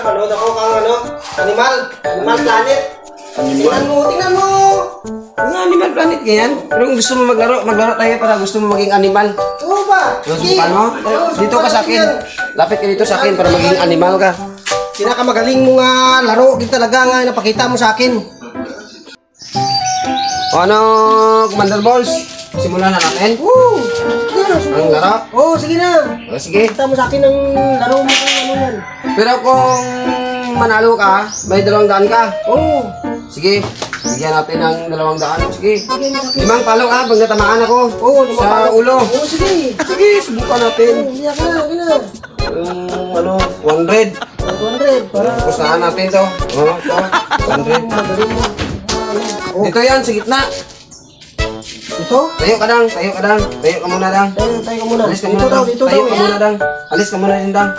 manood ako kang ano, animal, animal planet. Tingnan mo, tingnan mo. Ang Animal Planet ganyan. Pero kung gusto mo maglaro, maglaro tayo para gusto mo maging animal. Oo ba? Subukan mo. Oo, Dito ka sa akin. yan. Lapit ka dito sa akin para maging animal ka. Pinakamagaling mo nga laro din talaga nga napakita mo sa akin. O ano, Commander Balls? Simulan na natin. Oo, sige na, sige. Ang laro? Oo, sige na. O, sige. Kita mo sa akin ang laro mo kung ano yan. Pero kung manalo ka, may dalawang daan ka. Oo. Sige. Bigyan natin ng dalawang daan. Sige. Sa akin. Limang palo ha, pag natamaan ako. Oo, limang Sa palo. ulo. Oo, sige. Sige, subukan natin. Oo, Iyak na, iyak na. Yung ano, 100. 200 para Pustahan natin to. Oh, to. 100. magaling mo. Oh, Dito yan, sa gitna. Ito? Tayo ka dang, tayo ka dang. Tayo ka muna dang. Tayo, tayo ka muna. Alis ka Dito muna daw, dang. dito Tayo daw. ka muna dang. Alis ka muna din dang.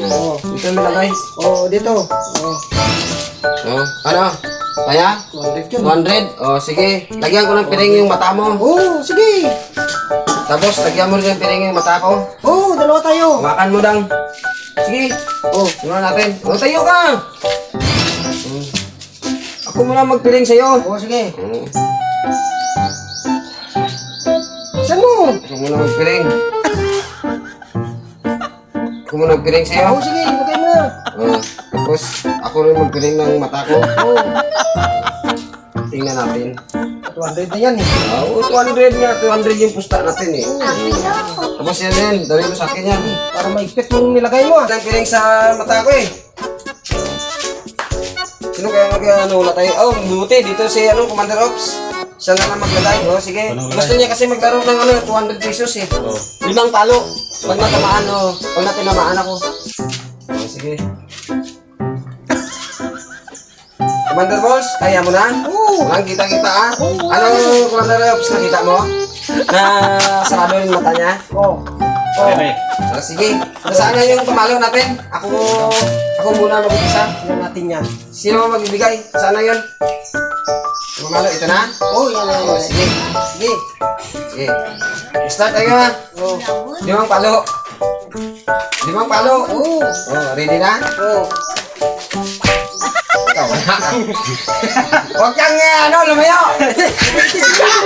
Oo. Dito yung nilagay. Oo, dito. Oo. Oh, ano? Kaya? 200 yun. 100? Oh, sige. Lagyan ko ng piring yung mata mo. Oo, sige. Tapos, lagyan mo rin ng piring yung mata ko. Oo, dalawa tayo. Hawakan mo dang. Sige. Oh, simulan natin. Oh, tayo ka. Ako muna magpiring sa'yo. Oo, sige. Hmm. Saan mo? Ako muna magpiring. Ako muna magpiring sa'yo. Oo, sige. Lagay mo na. Oh, tapos, ako rin magpiring ng mata ko. Oo. Tingnan natin. 200 na yan eh. Oo, 200 nga. 200 yung pusta natin eh. Tapos yan din. Dali mo sa akin yan. Para maigpit yung nilagay mo ah. Ang piring sa mata ko eh. Sino kaya mag ano, wala tayo? Oh, buti dito si ano, Commander Ops. Siya na lang maglagay. Oh, sige. Gusto niya kasi maglaro ng ano, 200 pesos eh. Limang palo. Pag natamaan, oh. Pag natinamaan ako. Oh, sige. Commander Balls, kaya mo na? Oo. Ang kita-kita ah. Oo. Ano, Commander Ops, nakita mo? Na sarado yung mata niya? Oo. Oh. Ah, sige. Saan na yung pamalo natin? Ako, ako muna mag-isa. Tingnan natin yan. Sino magbibigay? Saan na yun? Pamalo, ito na? Oo, yan, yan, Oh, yan. sige. Sige. Sige. Start tayo ha. Oo. Limang palo. Limang palo. Oo. Oh, ready na? Oo. Ikaw wala. Huwag kang uh, ano, lumayo.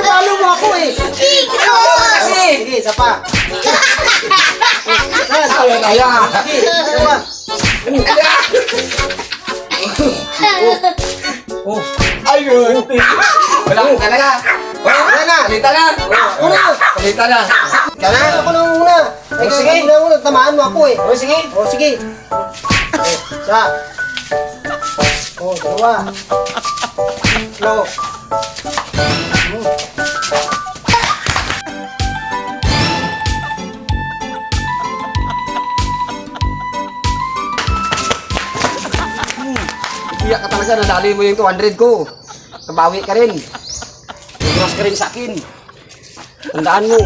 Palo mo ako eh. Kasi. Sige, isa pa. Saan? Kaya kaya. Sige, isa pa. Oh. Wala talaga. Oh, Wala na. Palita na. Ako na. Palita na. Na. Ako na muna. Ay, Oh, sige. sige. Na, tamaan mo ako eh. Oh, sige. O, sige. O, isa. O, dalawa. Tatlo. Iyak ka talaga, nadali mo yung 200 ko. Kabawi ka rin. Nagros ka rin sa akin. Tandaan mo.